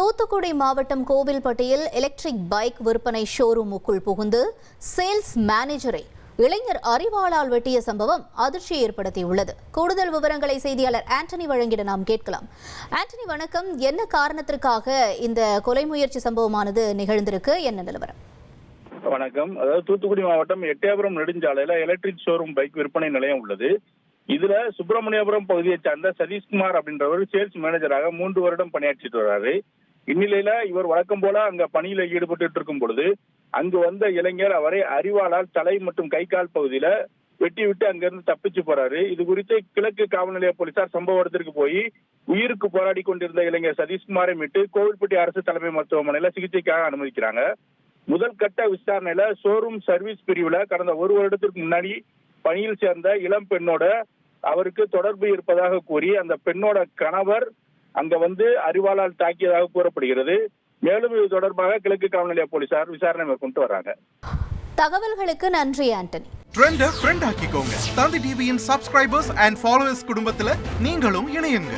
தூத்துக்குடி மாவட்டம் கோவில்பட்டியில் electric bike விற்பனை ஷோரூமுக்குள் புகுந்து சேல்ஸ் மேனேஜரை இளைஞர் அறிவாளால் வெட்டிய சம்பவம் அதிர்ச்சியை ஏற்படுத்தியுள்ளது. கூடுதல் விவரங்களை செய்தியாளர் ஆண்டனி வழங்கிட நாம் கேட்கலாம். ஆண்டனி வணக்கம். என்ன காரணத்திற்காக இந்த கொலை முயற்சி சம்பவமானது நிகழ்ந்திருக்கு? என்ன நிலவரம்? வணக்கம். அதாவது தூத்துக்குடி மாவட்டம் எட்டயபுரம் நெடுஞ்சாலையில எலக்ட்ரிக் ஷோரூம் பைக் விற்பனை நிலையம் உள்ளது. இதுல சுப்பிரமணியபுரம் பகுதியை சார்ந்த சதீஷ்குமார் அப்படின்றவர் சேல்ஸ் மேனேஜராக மூன்று வருடம் பணியாற்றிட்டு வர்றாரு. இந்நிலையில இவர் வழக்கம் போல அங்க பணியில ஈடுபட்டு இருக்கும் பொழுது அங்கு வந்த இளைஞர் அவரை அறிவாளால் தலை மற்றும் கை கால் பகுதியில வெட்டி விட்டு அங்கிருந்து தப்பிச்சு போறாரு. இது குறித்து கிழக்கு காவல் நிலைய போலீசார் சம்பவ இடத்திற்கு போய் உயிருக்கு போராடி கொண்டிருந்த இளைஞர் சதீஷ்குமாரை மீட்டு கோவில்பட்டி அரசு தலைமை மருத்துவமனையில சிகிச்சைக்காக அனுமதிக்கிறாங்க. முதல் கட்ட விசாரணையில ஷோரூம் சர்வீஸ் பிரிவுல கடந்த ஒரு வருடத்திற்கு முன்னாடி பணியில் சேர்ந்த இளம் பெண்ணோட அவருக்கு தொடர்பு இருப்பதாக கூறி அந்த பெண்ணோட கணவர் அங்க வந்து அறிவாளால் தாக்கியதாக கூறப்படுகிறது. மேலும் இது தொடர்பாக கிழக்கு காவல் நிலைய போலீசார் விசாரணை மேற்கொண்டு வர்றாங்க தகவல்களுக்கு நன்றி ஆண்டனி. ட்ரெண்ட ஃப்ரெண்ட் ஆக்கிக்கோங்க. தந்தி டிவியின் சப்ஸ்கிரைபர்ஸ் அண்ட் ஃபாலோவர்ஸ் குடும்பத்துல நீங்களும் இணையுங்க.